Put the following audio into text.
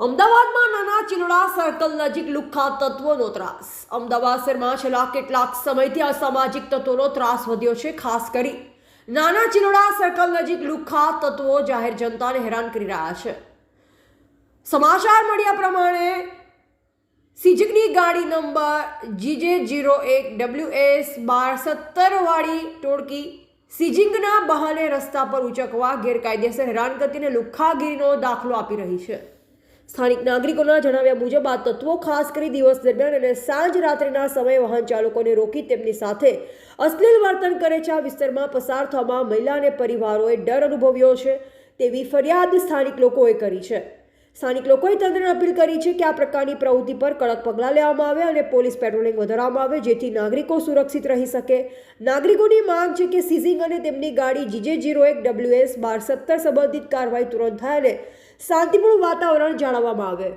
અમદાવાદમાં નાના ચિલોડા સર્કલ નજીક લુખ્ખા તત્વોનો ત્રાસ. અમદાવાદ શહેરમાં છેલ્લા કેટલાક સમયથી અસામાજિક તત્વોનો ત્રાસ વધ્યો છે, ખાસ કરી નાના ચિલોડા સર્કલ નજીક લુખ્ખા તત્વો જાહેર જનતાને હેરાન કરી રહ્યા છે. સમાચાર મળ્યા પ્રમાણે સિજકની ગાડી નંબર જીજે જીરો એક ડબલ્યુ એસ બાર સત્તરવાળી ટોળકી સિજિંગના બહાને રસ્તા પર ઉચકવા ગેરકાયદેસર હેરાન કરીને લુખ્ખાગીરીનો દાખલો આપી રહી છે. સ્થાનિક નાગરિકોના જણાવ્યા મુજબ, આ તત્વો ખાસ કરી દિવસ દરમિયાન અને સાંજ રાત્રિના સમયે વાહન ચાલકોને રોકી તેમની સાથે અશ્લીલ વર્તન કરે છે. આ વિસ્તારમાં પસાર થવામાં મહિલા અને પરિવારોએ ડર અનુભવ્યો છે. તેવી ફરિયાદ સ્થાનિક લોકોએ કરી છે. સ્થાનિક લોકોએ તંત્રને અપીલ કરી છે કે આ પ્રકારની પ્રવૃત્તિ પર કડક પગલાં લેવામાં આવે અને પોલીસ પેટ્રોલિંગ વધારવામાં આવે, જેથી નાગરિકો સુરક્ષિત રહી શકે. નાગરિકોની માંગ છે કે સીઝિંગ અને તેમની ગાડી જીજે જીરો એક ડબલ્યુએસ બાર સત્તર સંબંધિત કાર્યવાહી તુરંત થાય અને શાંતિપૂર્ણ વાતાવરણ જાળવવામાં આવે.